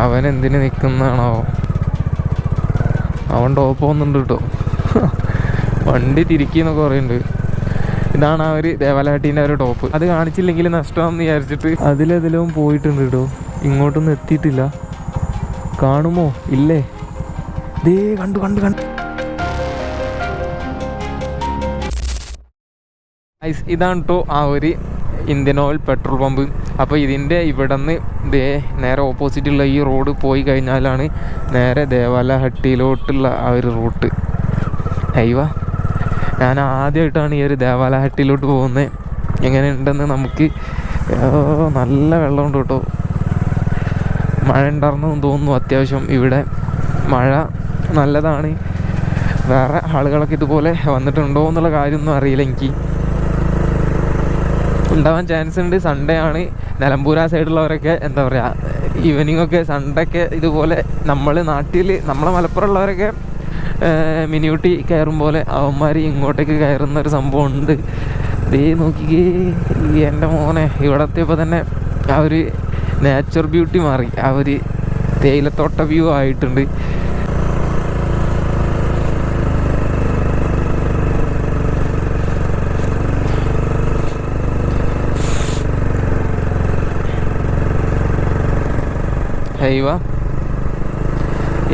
അവൻ എന്തിന് നിൽക്കുന്നതാണോ അവൻ ടോപ്പ് പോകുന്നുണ്ട് കേട്ടോ വണ്ടി തിരിക്കുന്നൊക്കെ പറയുന്നുണ്ട് ഇതാണ് ആ ഒരു ഒരു ടോപ്പ് അത് കാണിച്ചില്ലെങ്കിൽ നഷ്ടമാണെന്ന് വിചാരിച്ചിട്ട്. അതിലെതിലും പോയിട്ടുണ്ട് കേട്ടോ ഇങ്ങോട്ടൊന്നും എത്തിയിട്ടില്ല. കാണുമോ? ഇല്ലേ? ദേ കണ്ടു കണ്ടു കണ്ടു. ഇതാണ് കേട്ടോ ആ ഒരു ഇന്ത്യൻ ഓയിൽ പെട്രോൾ പമ്പ്. അപ്പോൾ ഇതിന്റെ ഇവിടെ നിന്ന് ദേ നേരെ ഓപ്പോസിറ്റുള്ള ഈ റോഡ് പോയി കഴിഞ്ഞാലാണ് നേരെ ദേവാലഹട്ടിയിലോട്ടുള്ള ആ ഒരു റൂട്ട്. അയ്യവ ഞാൻ ആദ്യമായിട്ടാണ് ഈ ഒരു ദേവാലഹട്ടിയിലോട്ട് പോകുന്നത്. എങ്ങനെയുണ്ടെന്ന് നമുക്ക് നല്ല വെള്ളമുണ്ട് കേട്ടോ. മഴ ഉണ്ടായിരുന്നു തോന്നുന്നു അത്യാവശ്യം ഇവിടെ. മഴ നല്ലതാണ്. വേറെ ആളുകളൊക്കെ ഇതുപോലെ വന്നിട്ടുണ്ടോ എന്നുള്ള കാര്യമൊന്നും അറിയില്ല എനിക്ക്. ഉണ്ടാവാൻ ചാൻസ് ഉണ്ട്. സൺഡേ ആണ്. നിലമ്പൂർ ആ സൈഡുള്ളവരൊക്കെ എന്താ പറയുക ഈവനിങ് ഒക്കെ സൺഡേ ഒക്കെ ഇതുപോലെ നമ്മൾ നാട്ടിൽ നമ്മളെ മലപ്പുറം ഉള്ളവരൊക്കെ മിനിയൂട്ടി കയറും പോലെ അവന്മാർ ഇങ്ങോട്ടേക്ക് കയറുന്ന ഒരു സംഭവം ഉണ്ട്. ദേ നോക്കിക്കേ എന്റെ മോനെ ഇവിടെ എത്തിയപ്പോൾ തന്നെ ആ ഒരു നേച്ചർ ബ്യൂട്ടി മാറി. ആ ഒരു തേയിലത്തോട്ട വ്യൂ ആയിട്ടുണ്ട്. ഹൈവ.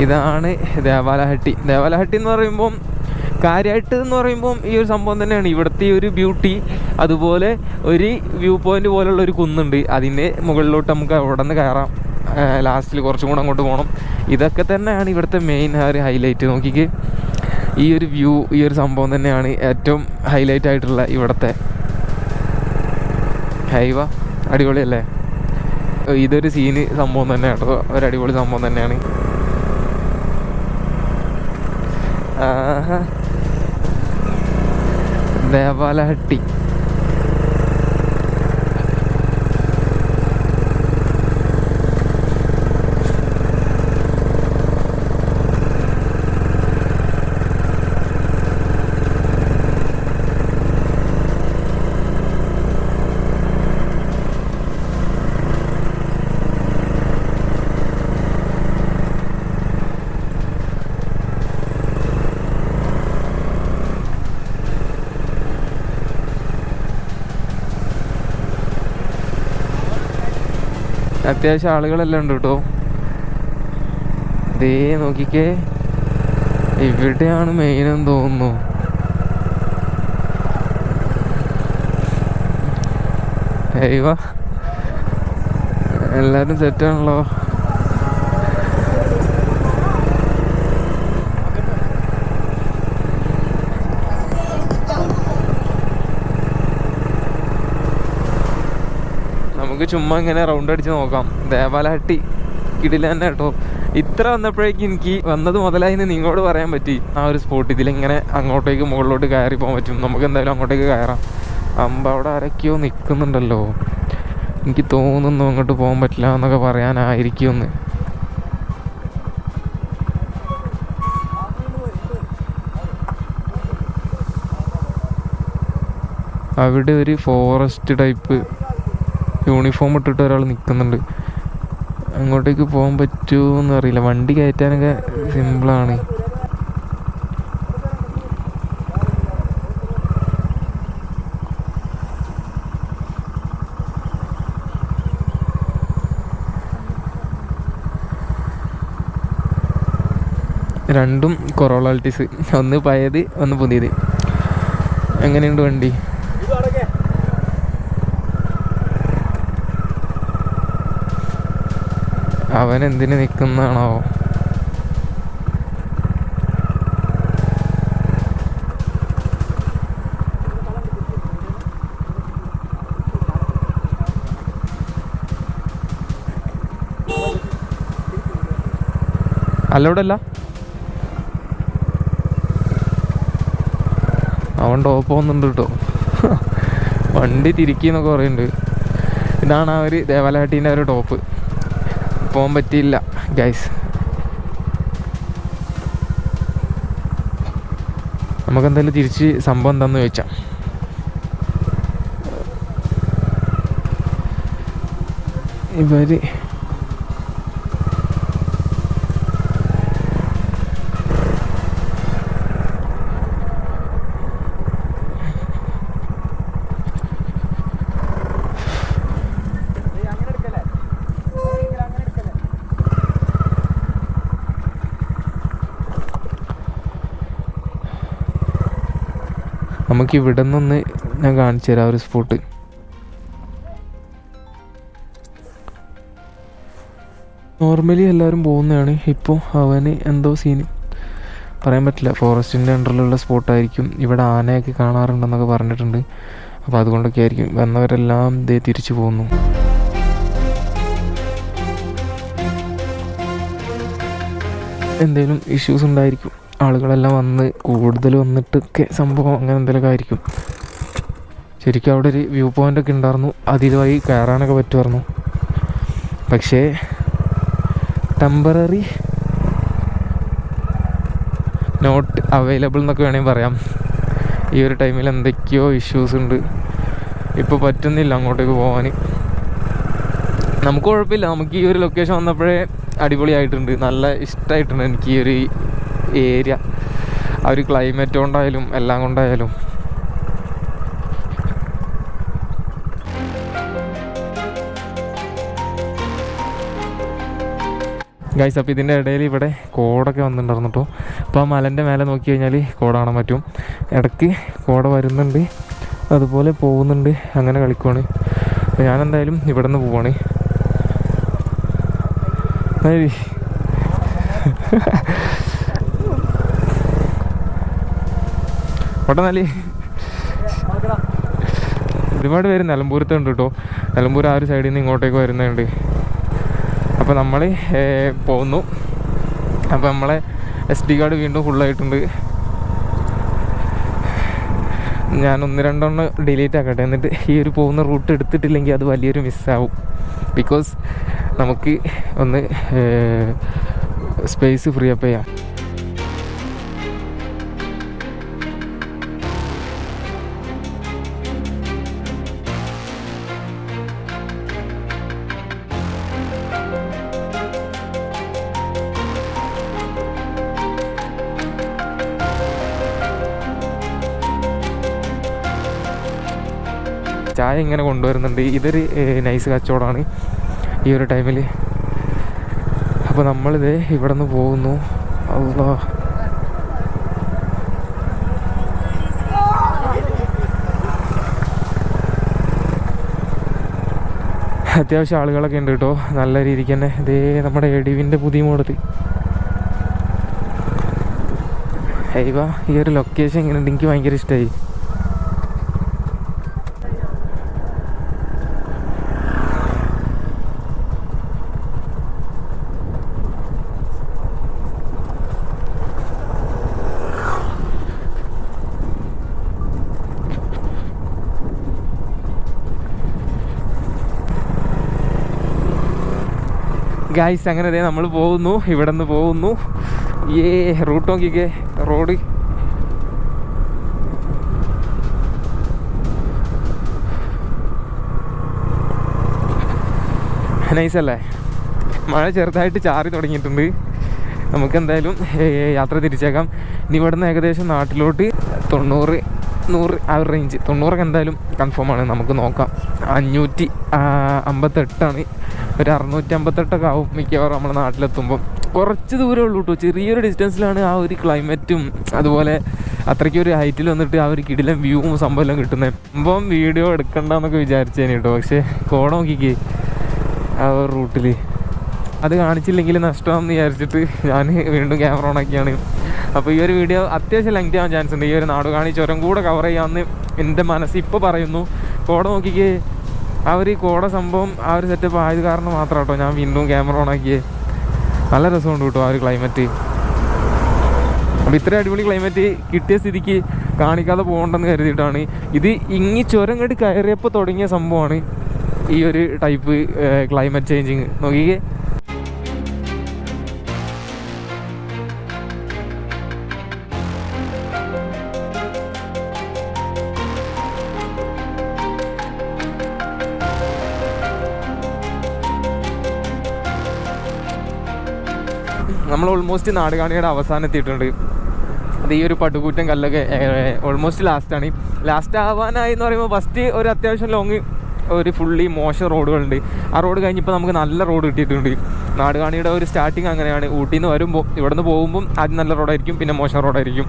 ഇതാണ് ദേവാലഹട്ടി. ദേവാലഹട്ടി എന്ന് പറയുമ്പം കാര്യമായിട്ട് എന്ന് പറയുമ്പം ഈ ഒരു സംഭവം തന്നെയാണ്. ഇവിടുത്തെ ഒരു ബ്യൂട്ടി അതുപോലെ ഒരു വ്യൂ പോയിന്റ് പോലുള്ള ഒരു കുന്നുണ്ട്. അതിന്റെ മുകളിലോട്ട് നമുക്ക് അവിടെ നിന്ന് കയറാം ലാസ്റ്റിൽ കുറച്ചും കൂടെ അങ്ങോട്ട് പോകണം ഇതൊക്കെ തന്നെയാണ് ഇവിടുത്തെ മെയിൻ ആ ഒരു ഹൈലൈറ്റ് നോക്കിക്ക്. ഈ ഒരു വ്യൂ ഈ ഒരു സംഭവം തന്നെയാണ് ഏറ്റവും ഹൈലൈറ്റ് ആയിട്ടുള്ള ഇവിടുത്തെ ഹൈവ. അടിപൊളിയല്ലേ? ഇതൊരു സീന് സംഭവം തന്നെ കേട്ടോ ഒരു അടിപൊളി സംഭവം തന്നെയാണ്. ദേവാലഹട്ടി അത്യാവശ്യം ആളുകളെല്ലാം ഉണ്ട് കേട്ടോ ദേ നോക്കിക്കേ. ഇവിടെയാണ് മെയിൻ എന്ന് തോന്നുന്നു. എല്ലാവരും സെറ്റാണല്ലോ നമുക്ക് ചുമ്മാ ഇങ്ങനെ റൗണ്ട് അടിച്ച് നോക്കാം. ദേവാലഹട്ടി കിടില തന്നെ കേട്ടോ. ഇത്ര വന്നപ്പോഴേക്കും എനിക്ക് വന്നത് മുതലായി നിങ്ങളോട് പറയാൻ പറ്റി. ആ ഒരു സ്പോട്ട് ഇതിലിങ്ങനെ അങ്ങോട്ടേക്ക് മുകളിലോട്ട് കയറി പോകാൻ പറ്റും. നമുക്ക് എന്തായാലും അങ്ങോട്ടേക്ക് കയറാം. അമ്പ അവിടെ ആരൊക്കെയോ നിൽക്കുന്നുണ്ടല്ലോ എനിക്ക് തോന്നുന്നു അങ്ങോട്ട് പോകാൻ പറ്റില്ല എന്നൊക്കെ പറയാനായിരിക്കുമെന്ന്. അവിടെ ഒരു ഫോറസ്റ്റ് ടൈപ്പ് യൂണിഫോം ഇട്ടിട്ട് ഒരാൾ നിൽക്കുന്നുണ്ട് അങ്ങോട്ടേക്ക് പോകാൻ പറ്റുമോ എന്ന് അറിയില്ല. വണ്ടി കയറ്റാനൊക്കെ സിമ്പിളാണ് രണ്ടും കൊറോളാലിറ്റീസ് ഒന്ന് പഴയത് ഒന്ന് പുതിയത്. എങ്ങനെയുണ്ട് വണ്ടി? അവൻ എന്തിന് നിൽക്കുന്നതാണോ അല്ലോടല്ല അവൻ ടോപ്പ് പോകുന്നുണ്ട് കേട്ടോ. വണ്ടി തിരിക്കുന്നൊക്കെ പറയുന്നുണ്ട്. ഇതാണ് ആ ഒരു ദേവാലഹട്ടീന്റെ ഒരു ടോപ്പ് പോകാൻ പറ്റിയില്ല ഗൈസ് നമുക്കെന്തായാലും തിരിച്ച് സംഭവം എന്താന്ന് ചോദിച്ചാൽ ഇവർ നമുക്ക് ഇവിടെ നിന്നൊന്ന് ഞാൻ കാണിച്ചു തരാം ഒരു സ്പോട്ട് നോർമലി എല്ലാവരും പോകുന്നതാണ്. ഇപ്പോൾ അവന് എന്തോ സീന് പറയാൻ പറ്റില്ല. ഫോറസ്റ്റിന്റെ അണ്ടറിലുള്ള സ്പോട്ടായിരിക്കും ഇവിടെ ആനയൊക്കെ കാണാറുണ്ടെന്നൊക്കെ പറഞ്ഞിട്ടുണ്ട്. അപ്പോൾ അതുകൊണ്ടൊക്കെ ആയിരിക്കും. വന്നവരെല്ലാം ദേ തിരിച്ചു പോകുന്നു. എന്തെങ്കിലും ഇഷ്യൂസ് ഉണ്ടായിരിക്കും. ആളുകളെല്ലാം വന്ന് കൂടുതൽ വന്നിട്ടൊക്കെ സംഭവം അങ്ങനെ എന്തെങ്കിലുമൊക്കെ ആയിരിക്കും. ശരിക്കും അവിടെ ഒരു വ്യൂ പോയിന്റ് ഒക്കെ ഉണ്ടായിരുന്നു. അതിലുമായി കയറാനൊക്കെ പറ്റുമായിരുന്നു. പക്ഷേ ടെമ്പററി നോട്ട് അവൈലബിൾ എന്നൊക്കെ വേണമെങ്കിൽ പറയാം. ഈ ഒരു ടൈമിൽ എന്തൊക്കെയോ ഇഷ്യൂസ് ഉണ്ട്. ഇപ്പോൾ പറ്റുന്നില്ല അങ്ങോട്ടേക്ക് പോകാൻ നമുക്ക് കുഴപ്പമില്ല. നമുക്ക് ഈ ഒരു ലൊക്കേഷൻ വന്നപ്പോഴേ അടിപൊളിയായിട്ടുണ്ട്. നല്ല ഇഷ്ടമായിട്ടുണ്ട് എനിക്ക് ഈ ഒരു ഏരിയ. ആ ഒരു ക്ലൈമറ്റ് കൊണ്ടായാലും എല്ലാം കൊണ്ടായാലും. ഗൈസ് അപ്പോൾ ഇതിന്റെ ഇടയിൽ ഇവിടെ കോടൊക്കെ വന്നിട്ടുണ്ടായിരുന്നു കേട്ടോ അപ്പോൾ ആ മലന്റെ മേലെ നോക്കി കഴിഞ്ഞാൽ കോട കാണാൻ പറ്റും. ഇടയ്ക്ക് കോട വരുന്നുണ്ട്. അതുപോലെ പോകുന്നുണ്ട്. അങ്ങനെ കളിക്കുവാണ്. അപ്പോൾ ഞാൻ എന്തായാലും ഇവിടെ നിന്ന് പോവാണ് ഏയ്. ഓട്ടെ നല്ല ഒരുപാട് പേര് നിലമ്പൂരത്തുണ്ട് കേട്ടോ നിലമ്പൂർ ആ ഒരു സൈഡിൽ നിന്ന് ഇങ്ങോട്ടേക്ക് വരുന്നുണ്ട്. അപ്പോൾ നമ്മൾ പോകുന്നു അപ്പോൾ നമ്മളെ എസ് ഡി കാർഡ് വീണ്ടും ഫുള്ളായിട്ടുണ്ട് ഞാൻ ഒന്ന് രണ്ടെണ്ണം ഡിലീറ്റ് ആക്കട്ടെ. എന്നിട്ട് ഈ ഒരു പോകുന്ന റൂട്ട് എടുത്തിട്ടില്ലെങ്കിൽ അത് വലിയൊരു മിസ്സാവും ബിക്കോസ് നമുക്ക് ഒന്ന് സ്പേസ് ഫ്രീ അപ്പ് ചെയ്യാം. ചായ ഇങ്ങനെ കൊണ്ടുവരുന്നുണ്ട്. ഇതൊരു നൈസ് കച്ചവടമാണ് ഈ ഒരു ടൈമിൽ അപ്പോൾ നമ്മളിത് ഇവിടെ നിന്ന് പോകുന്നു. അള്ളാ. അത്യാവശ്യം ആളുകളൊക്കെ ഉണ്ട് കേട്ടോ. നല്ല രീതിക്ക് തന്നെ. ഇതേ നമ്മുടെ എടിവിന്റെ പുതിയ മോഡൽ ഈ ഒരു ലൊക്കേഷൻ ഇങ്ങനെ എനിക്ക് ഭയങ്കര ഇഷ്ടമായി ഗായ്സ് അങ്ങനെ അതേ നമ്മൾ പോകുന്നു ഇവിടെ നിന്ന് പോകുന്നു. ഏ റൂട്ട് നോക്കിക്കേ റോഡ്. നൈസല്ലേ? മഴ ചെറുതായിട്ട് ചാറി തുടങ്ങിയിട്ടുണ്ട്. നമുക്ക് എന്തായാലും യാത്ര തിരിച്ചേക്കാം. ഇനി ഇവിടുന്ന് ഏകദേശം നാട്ടിലോട്ട് തൊണ്ണൂറ് നൂറ് ആ ഒരു റേഞ്ച് തൊണ്ണൂറൊക്കെ എന്തായാലും കൺഫേം ആണ്. നമുക്ക് നോക്കാം. അഞ്ഞൂറ്റി അമ്പത്തെട്ടാണ്. ഒരു അറുന്നൂറ്റി അമ്പത്തെട്ടൊക്കെ ആവും മിക്കവാറും നമ്മുടെ നാട്ടിലെത്തുമ്പം. കുറച്ച് ദൂരമേ ഉള്ളൂ കേട്ടോ ചെറിയൊരു ഡിസ്റ്റൻസിലാണ് ആ ഒരു ക്ലൈമറ്റും അതുപോലെ അത്രയ്ക്ക് ഒരു ഹൈറ്റിൽ വന്നിട്ട് ആ ഒരു കിടിലം വ്യൂവും സംഭവം കിട്ടുന്നത് ഇപ്പം വീഡിയോ എടുക്കണ്ടെന്നൊക്കെ വിചാരിച്ചേനെ കേട്ടോ പക്ഷേ കോട നോക്കിക്കേ ആ ഒരു റൂട്ടിൽ അത് കാണിച്ചില്ലെങ്കിൽ നഷ്ടമാണെന്ന് വിചാരിച്ചിട്ട് ഞാൻ വീണ്ടും ക്യാമറ ഓണാക്കിയാണ് അപ്പോൾ ഈ ഒരു വീഡിയോ അത്യാവശ്യം ലെങ്ത് ആവാൻ ചാൻസ് ഉണ്ട്. ഈ ഒരു നാട് ചുരം കൂടെ കവർ ചെയ്യാമെന്ന് എന്റെ മനസ്സ് ഇപ്പോൾ പറയുന്നു. കോട നോക്കിക്കേ. ആ ഒരു കോട സംഭവം ആ ഒരു സെറ്റപ്പ് ആയത് കാരണം മാത്രം കേട്ടോ ഞാൻ വീണ്ടും ക്യാമറ ഓണാക്കിയേ നല്ല രസമുണ്ട് കേട്ടോ ആ ഒരു ക്ലൈമറ്റ് അപ്പോൾ ഇത്രയും അടിപൊളി ക്ലൈമറ്റ് കിട്ടിയ സ്ഥിതിക്ക് കാണിക്കാതെ പോകണ്ടെന്ന് കരുതിയിട്ടാണ്. ഇത് ഇങ്ങി ചുരം കണ്ട് കയറിയപ്പോൾ തുടങ്ങിയ സംഭവമാണ് ഈ ഒരു ടൈപ്പ് ക്ലൈമറ്റ് ചേഞ്ചിങ് നോക്കിക്കേ. നമ്മൾ ഓൾമോസ്റ്റ് നാടുകാണിയുടെ അവസാനം എത്തിയിട്ടുണ്ട്. അത് ഈ ഒരു പടുകൂറ്റം കല്ലൊക്കെ ഓൾമോസ്റ്റ് ലാസ്റ്റാണ് ലാസ്റ്റ് ആവാനായി എന്ന് പറയുമ്പോൾ ഫസ്റ്റ് ഒരു അത്യാവശ്യം ലോങ് ഒരു ഫുള്ളി മോശം റോഡുകളുണ്ട്. ആ റോഡ് കഴിഞ്ഞപ്പോൾ നമുക്ക് നല്ല റോഡ് കിട്ടിയിട്ടുണ്ട്. നാടുകാണിയുടെ ഒരു സ്റ്റാർട്ടിങ് അങ്ങനെയാണ്. ഊട്ടിയിൽ നിന്ന് വരുമ്പോൾ ഇവിടെ നിന്ന് പോകുമ്പം ആദ്യം നല്ല റോഡായിരിക്കും പിന്നെ മോശം റോഡായിരിക്കും.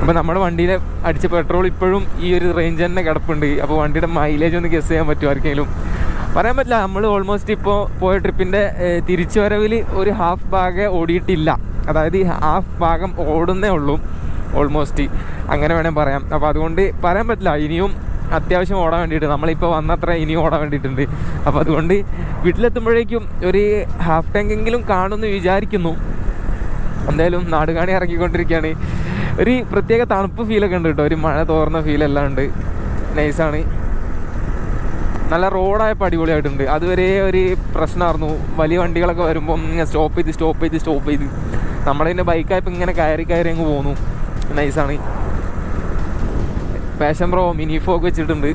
അപ്പോൾ നമ്മുടെ വണ്ടിയിലെ അടിച്ച പെട്രോൾ ഇപ്പോഴും ഈ ഒരു റേഞ്ച് തന്നെ കിടപ്പുണ്ട്. അപ്പോൾ വണ്ടിയുടെ മൈലേജ് ഒന്ന് ഗസ് ചെയ്യാൻ പറ്റുമായിരിക്കും പറയാൻ പറ്റില്ല നമ്മൾ ഓൾമോസ്റ്റ് ഇപ്പോൾ പോയ ട്രിപ്പിന്റെ തിരിച്ചുവരവിൽ ഒരു ഹാഫ് ഭാഗം ഓടിയിട്ടില്ല. അതായത് ഈ ഹാഫ് ഭാഗം ഓടുന്നേ ഉള്ളൂ ഓൾമോസ്റ്റ് അങ്ങനെ വേണേൽ പറയാം. അപ്പോൾ അതുകൊണ്ട് പറയാൻ പറ്റില്ല ഇനിയും അത്യാവശ്യം ഓടാൻ വേണ്ടിയിട്ട് നമ്മളിപ്പോൾ വന്നത്ര ഇനിയും ഓടാൻ വേണ്ടിയിട്ടുണ്ട്. അപ്പോൾ അതുകൊണ്ട് വീട്ടിലെത്തുമ്പോഴേക്കും ഒരു ഹാഫ് ടാങ്കെങ്കിലും കാണുമെന്ന് വിചാരിക്കുന്നു. എന്തായാലും നാടുകാണി ഇറങ്ങിക്കൊണ്ടിരിക്കുകയാണ്. ഒരു പ്രത്യേക തണുപ്പ് ഫീലൊക്കെ ഉണ്ട് കേട്ടോ. ഒരു മഴ തോർന്ന ഫീലെല്ലാം ഉണ്ട്. നൈസാണ് നല്ല റോഡായപ്പോൾ അടിപൊളിയായിട്ടുണ്ട്. അതുവരെ ഒരു പ്രശ്നമായിരുന്നു വലിയ വണ്ടികളൊക്കെ വരുമ്പോൾ ഇങ്ങനെ സ്റ്റോപ്പ് ചെയ്ത് സ്റ്റോപ്പ് ചെയ്ത് സ്റ്റോപ്പ് ചെയ്ത്. നമ്മളതിന്റെ ബൈക്കായപ്പോൾ ഇങ്ങനെ കയറി കയറി അങ്ങ് പോന്നു. നൈസാണ് പാഷൻ പ്രോ മിനി ഫോക്ക് വെച്ചിട്ടുണ്ട്.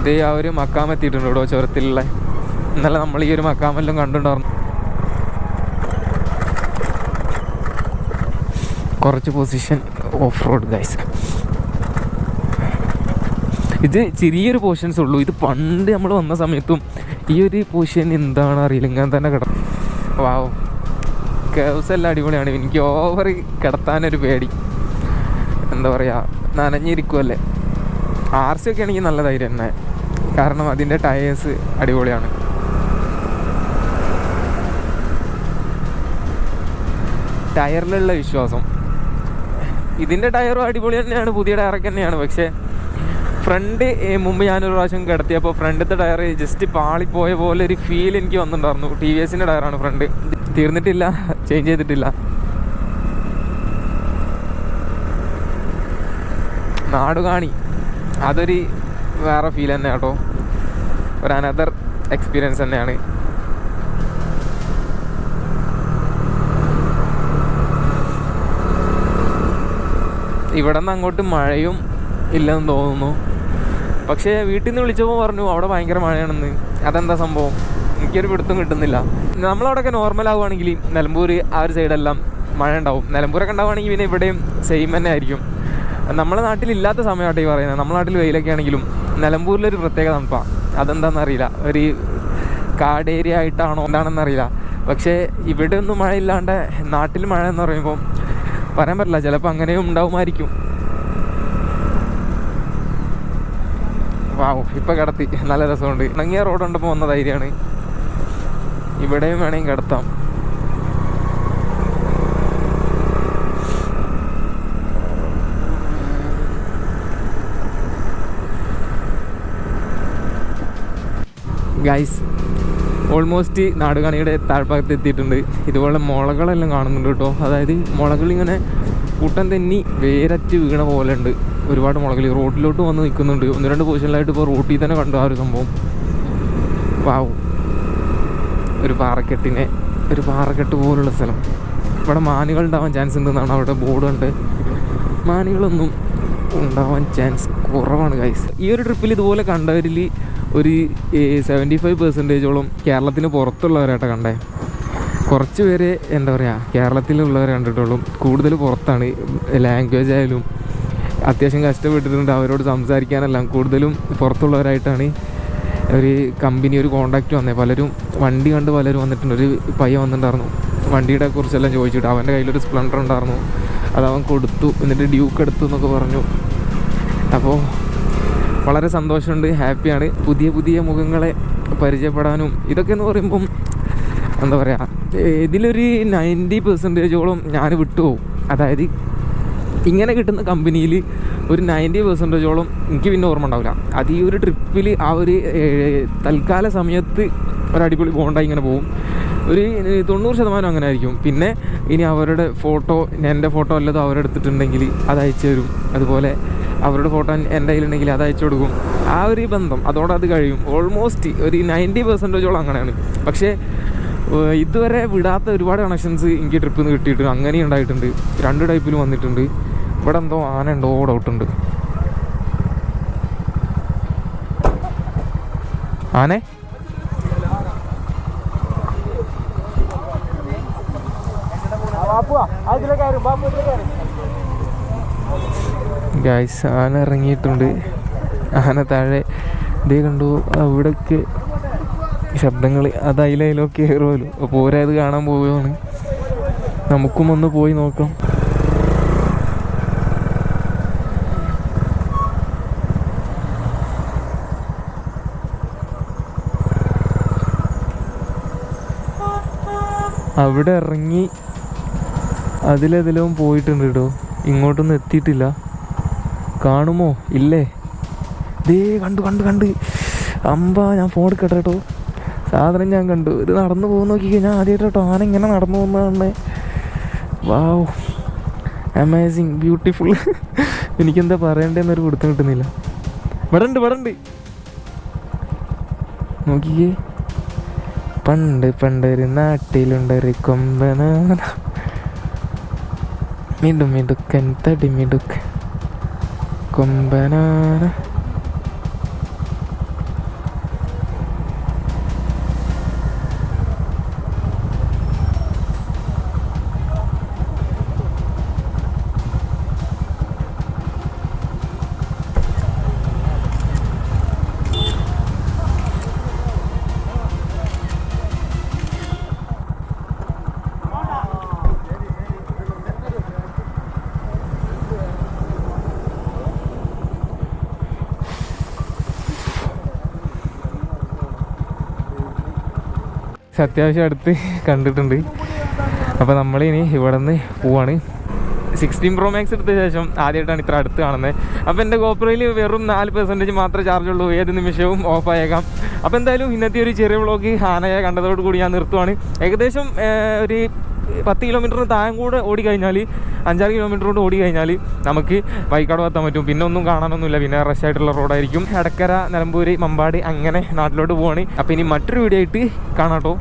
ഇതേ ആ ഒരു മക്കാം എത്തിയിട്ടുണ്ട് കേട്ടോ ചുരത്തിലുള്ള. ഇന്നലെ നമ്മൾ ഈ ഒരു മക്കാമെല്ലാം കണ്ടിട്ടുണ്ടായിരുന്നു. കുറച്ച് പൊസിഷൻ ഓഫ് റോഡ് ഗൈസ് ഇത് ചെറിയൊരു പോർഷൻസ് ഉള്ളൂ. ഇത് പണ്ട് നമ്മൾ വന്ന സമയത്തും ഈ ഒരു പൊസിഷൻ എന്താണ് അറിയില്ല. ഇങ്ങനെ തന്നെ കിട വാവ് കേവ്സ് എല്ലാം അടിപൊളിയാണ്. എനിക്ക് ഓവർ കിടത്താനൊരു പേടി. എന്താ പറയുക നനഞ്ഞിരിക്കുമല്ലേ ആർ സി ഒക്കെ ആണെങ്കിൽ നല്ല ധൈര്യം തന്നെ. കാരണം അതിന്റെ ടയേഴ്സ് അടിപൊളിയാണ്. ടയറിലുള്ള വിശ്വാസം. ഇതിന്റെ ടയറും അടിപൊളി തന്നെയാണ് പുതിയ ടയറൊക്കെ തന്നെയാണ്. പക്ഷേ ഫ്രണ്ട് മുമ്പ് ഞാനൊരു പ്രാവശ്യം കിടത്തിയപ്പോൾ ഫ്രണ്ടത്തെ ടയർ ജസ്റ്റ് പാളിപ്പോയ പോലെ ഒരു ഫീൽ എനിക്ക് വന്നിട്ടുണ്ടായിരുന്നു. ടി വി എസിന്റെ ടയറാണ് ഫ്രണ്ട് തീർന്നിട്ടില്ല ചേഞ്ച് ചെയ്തിട്ടില്ല. നാടുകാണി അതൊരു വേറെ ഫീൽ തന്നെ കേട്ടോ. ഒരു അനദർ എക്സ്പീരിയൻസ് തന്നെയാണ്. ഇവിടെ നിന്ന് അങ്ങോട്ട് മഴയും ഇല്ലെന്ന് തോന്നുന്നു. പക്ഷേ വീട്ടിൽ നിന്ന് വിളിച്ചപ്പോൾ പറഞ്ഞു അവിടെ ഭയങ്കര മഴയാണെന്ന്. അതെന്താ സംഭവം? എനിക്കൊരു പിടുത്തം കിട്ടുന്നില്ല. നമ്മളവിടെയൊക്കെ നോർമൽ ആവുകയാണെങ്കിൽ നിലമ്പൂർ ആ ഒരു സൈഡെല്ലാം മഴ ഉണ്ടാവും. നിലമ്പൂരൊക്കെ ഉണ്ടാവുകയാണെങ്കിൽ പിന്നെ ഇവിടെയും സെയിം തന്നെ ആയിരിക്കും. നമ്മളെ നാട്ടിലില്ലാത്ത സമയമാട്ടെ ഈ പറയുന്നത്. നമ്മളെ നാട്ടിൽ വെയിലൊക്കെ ആണെങ്കിലും നിലമ്പൂരിലൊരു പ്രത്യേക തണുപ്പാണ് അതെന്താണെന്ന് അറിയില്ല. ഒരു കാട് ഏരിയ ആയിട്ടാണോ എന്താണെന്ന് അറിയില്ല. പക്ഷേ ഇവിടെ ഒന്നും മഴയില്ലാണ്ട് നാട്ടിൽ മഴ എന്ന് പറയുമ്പോൾ പറയാൻ പറ്റില്ല. ചിലപ്പോൾ അങ്ങനെയും ഉണ്ടാവുമായിരിക്കും. വാവ് ഇപ്പം കിടത്തി. നല്ല രസമുണ്ട്. ഇണങ്ങിയ റോഡ് കണ്ടപ്പോൾ വന്ന ധൈര്യമാണ്. ഇവിടെയും വേണമെങ്കിൽ കിടത്താം. ഗൈസ് ഓൾമോസ്റ്റ് നാടുകാണിയുടെ താഴ്ഭാഗത്ത് എത്തിയിട്ടുണ്ട്. ഇതുപോലെ മുളകളെല്ലാം കാണുന്നുണ്ട് കേട്ടോ. അതായത് മുളകളിങ്ങനെ കൂട്ടം തന്നെ വേരറ്റ് വീണ പോലെ ഉണ്ട് ഒരുപാട് മുളകൾ റോഡിലോട്ട് വന്ന് നിൽക്കുന്നുണ്ട്. ഒന്ന് രണ്ട് പൊസിഷനിലായിട്ട് ഇപ്പോൾ റോട്ടിൽ തന്നെ കണ്ടു ആ ഒരു സംഭവം. വാവ് ഒരു പാറക്കെട്ടിനെ ഒരു പാറക്കെട്ട് പോലുള്ള സ്ഥലം. ഇവിടെ മാനുകൾ ഉണ്ടാവാൻ ചാൻസ് ഉണ്ടെന്നാണ് അവിടെ ബോർഡ് കണ്ട് മാനുകളൊന്നും ഉണ്ടാവാൻ ചാൻസ് കുറവാണ് ഗൈസ് ഈ ഒരു ട്രിപ്പിൽ ഇതുപോലെ കണ്ടവരിൽ ഒരു സെവന്റി ഫൈവ് പെർസെന്റേജോളം കേരളത്തിന് പുറത്തുള്ളവരായിട്ട് കണ്ടേ. കുറച്ച് പേര് എന്താ പറയുക കേരളത്തിലുള്ളവരെ കണ്ടിട്ടുള്ളൂ. കൂടുതൽ പുറത്താണ്. ലാംഗ്വേജ് ആയാലും അത്യാവശ്യം കഷ്ടപ്പെട്ടിട്ടുണ്ട് അവരോട് സംസാരിക്കാനെല്ലാം. കൂടുതലും പുറത്തുള്ളവരായിട്ടാണ് ഒരു കമ്പനി ഒരു കോണ്ടാക്റ്റ് വന്നേ. പലരും വണ്ടി കണ്ട് പലരും വന്നിട്ടുണ്ട്. ഒരു പയ്യൻ വന്നിട്ടുണ്ടായിരുന്നു. വണ്ടിയുടെ കുറിച്ചെല്ലാം ചോദിച്ചിട്ട് അവന്റെ കയ്യിലൊരു സ്പ്ലെൻഡർ ഉണ്ടായിരുന്നു. അത് അവൻ കൊടുത്തു. എന്നിട്ട് ഡ്യൂക്ക് എടുത്തു എന്നൊക്കെ പറഞ്ഞു. അപ്പോൾ വളരെ സന്തോഷമുണ്ട് ഹാപ്പിയാണ്. പുതിയ പുതിയ മുഖങ്ങളെ പരിചയപ്പെടാനും ഇതൊക്കെ എന്ന് പറയുമ്പം എന്താ പറയുക ഇതിലൊരു നയന്റി പെർസെന്റേജോളം ഞാൻ വിട്ടുപോകും. അതായത് ഇങ്ങനെ കിട്ടുന്ന കമ്പനിയിൽ ഒരു നയന്റി പെർസെന്റേജോളം എനിക്ക് പിന്നെ ഓർമ്മ ഉണ്ടാവില്ല. അത് ഈ ഒരു ട്രിപ്പിൽ ആ ഒരു തൽക്കാല സമയത്ത് ഒരടിപൊളി ബോണ്ടായി ഇങ്ങനെ പോകും. ഒരു തൊണ്ണൂറ് ശതമാനം അങ്ങനെ ആയിരിക്കും. പിന്നെ ഇനി അവരുടെ ഫോട്ടോ എന്റെ ഫോട്ടോ അല്ലതോ അവരെടുത്തിട്ടുണ്ടെങ്കിൽ അത് അയച്ചു തരും. അതുപോലെ അവരുടെ ഫോട്ടോ എന്റെ കയ്യിലുണ്ടെങ്കിൽ അത് അയച്ചു കൊടുക്കും. ആ ഒരു ബന്ധം അതോടെ അത് കഴിയും. ഓൾമോസ്റ്റ് ഒരു നയന്റി പെർസെന്റേജോളം അങ്ങനെയാണ്. പക്ഷേ ഇതുവരെ വിടാത്ത ഒരുപാട് കണക്ഷൻസ് എനിക്ക് ട്രിപ്പിൽ നിന്ന് കിട്ടിയിട്ടുണ്ട് അങ്ങനെ ഉണ്ടായിട്ടുണ്ട്. രണ്ട് ടൈപ്പിൽ വന്നിട്ടുണ്ട്. ഇവിടെ എന്തോ ആന ഉണ്ടോ. ഡൗട്ടുണ്ട് ആനെ ഗൈസ് ആന ഇറങ്ങിയിട്ടുണ്ട്. ആന താഴെ. ഇതേ കണ്ടു അവിടേക്ക് ശബ്ദങ്ങൾ അത് അതിലൊക്കെ കയറുമല്ലോ അപ്പോൾ ഓരത് കാണാൻ പോവുകയാണ്. നമുക്കും ഒന്ന് പോയി നോക്കാം. അവിടെ ഇറങ്ങി അതിലെതിലും പോയിട്ടുണ്ട് കേട്ടോ ഇങ്ങോട്ടൊന്നും എത്തിയിട്ടില്ല. കാണുമോ? ഇല്ലേ? ദേ കണ്ടു കണ്ടു കണ്ട്. അമ്പ ഞാൻ ഫോൺ എടുക്കട്ടെ കേട്ടോ സാധനം ഞാൻ കണ്ടു. ഇത് നടന്നു പോകുന്ന നോക്കിക്കോ ഞാൻ ആദ്യമായിട്ട് കേട്ടോ ആന ഇങ്ങനെ നടന്നു പോകുന്നതാണ് വാവ് അമേസിങ് ബ്യൂട്ടിഫുൾ എനിക്കെന്താ പറയണ്ടേന്നൊരു കൊടുത്തു കിട്ടുന്നില്ല. ഇവിടെ ഉണ്ട് ഇവിടെ നോക്കിക്കേ. പണ്ട് പണ്ടൊരു നാട്ടിലുണ്ടൊരു കൊമ്പന മിടു മിടുക്കൻ തടി മിടുക്കൻ അത്യാവശ്യം അടുത്ത് കണ്ടിട്ടുണ്ട്. അപ്പോൾ നമ്മളിനി ഇവിടെ നിന്ന് പോവാണ്. സിക്സ്റ്റീൻ പ്രോ മാക്സ് എടുത്ത ശേഷം ആദ്യമായിട്ടാണ് ഇത്ര അടുത്ത് കാണുന്നത്. അപ്പോൾ എന്റെ ഗോപ്രയിൽ വെറും നാല് പെർസെന്റേജ് മാത്രമേ ചാർജ് ഉള്ളൂ. ഏത് നിമിഷവും ഓഫ് ആയേക്കാം. അപ്പോൾ എന്തായാലും ഇന്നത്തെ ഒരു ചെറിയ വ്ളോഗ് ആനയെ കണ്ടതോട് കൂടി ഞാൻ നിർത്തുവാണ്. ഏകദേശം ഒരു പത്ത് കിലോമീറ്ററിന് താഴെ കൂടെ ഓടിക്കഴിഞ്ഞാൽ അഞ്ചാറ് കിലോമീറ്റർ ഓടി കഴിഞ്ഞാൽ നമുക്ക് വൈക്കാട് എത്താൻ പറ്റും. പിന്നെ ഒന്നും കാണാനൊന്നുമില്ല. പിന്നെ റഷ് ആയിട്ടുള്ള റോഡായിരിക്കും എടക്കര നിലമ്പൂർ മമ്പാടി അങ്ങനെ നാട്ടിലോട്ട് പോവാണ്. അപ്പോൾ ഇനി മറ്റൊരു വീഡിയോ ആയിട്ട് കാണാട്ടോ.